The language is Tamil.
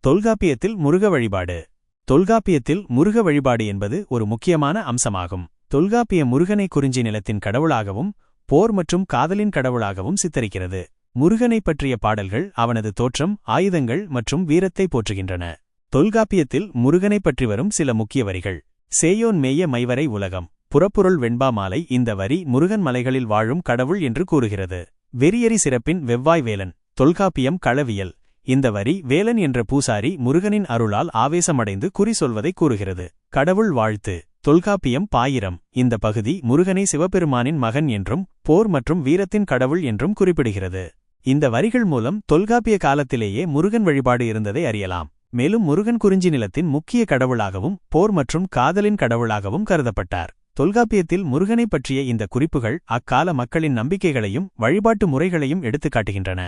தொல்காப்பியத்தில் முருக வழிபாடு. தொல்காப்பியத்தில் முருக வழிபாடு என்பது ஒரு முக்கியமான அம்சமாகும். தொல்காப்பிய முருகனை குறிஞ்சி நிலத்தின் கடவுளாகவும் போர் மற்றும் காதலின் கடவுளாகவும் சித்தரிக்கிறது. முருகனைப் பற்றிய பாடல்கள் அவனது தோற்றம் ஆயுதங்கள் மற்றும் வீரத்தை போற்றுகின்றன. தொல்காப்பியத்தில் முருகனைப் பற்றி வரும் சில முக்கிய வரிகள். சேயோன் மேய மைவரை உலகம். புறப்பொருள் வெண்பா மாலை இந்த வரி முருகன் மலைகளில் வாழும் கடவுள் என்று கூறுகிறது. வெறியரி சிறப்பின் வெவ்வாய் வேலன். தொல்காப்பியம் களவியல். இந்த வரி வேலன் என்ற பூசாரி முருகனின் அருளால் ஆவேசமடைந்து குறி சொல்வதை கூறுகிறது. கடவுள் வாழ்த்து. தொல்காப்பியம் பாயிரம். இந்த பகுதி முருகனை சிவபெருமானின் மகன் என்றும் போர் மற்றும் வீரத்தின் கடவுள் என்றும் குறிப்பிடுகிறது. இந்த வரிகள் மூலம் தொல்காப்பிய காலத்திலேயே முருகன் வழிபாடு இருந்ததை அறியலாம். மேலும் முருகன் குறிஞ்சி நிலத்தின் முக்கிய கடவுளாகவும் போர் மற்றும் காதலின் கடவுளாகவும் கருதப்பட்டார். தொல்காப்பியத்தில் முருகனைப் பற்றிய இந்த குறிப்புகள் அக்கால மக்களின் நம்பிக்கைகளையும் வழிபாட்டு முறைகளையும் எடுத்துக்காட்டுகின்றன.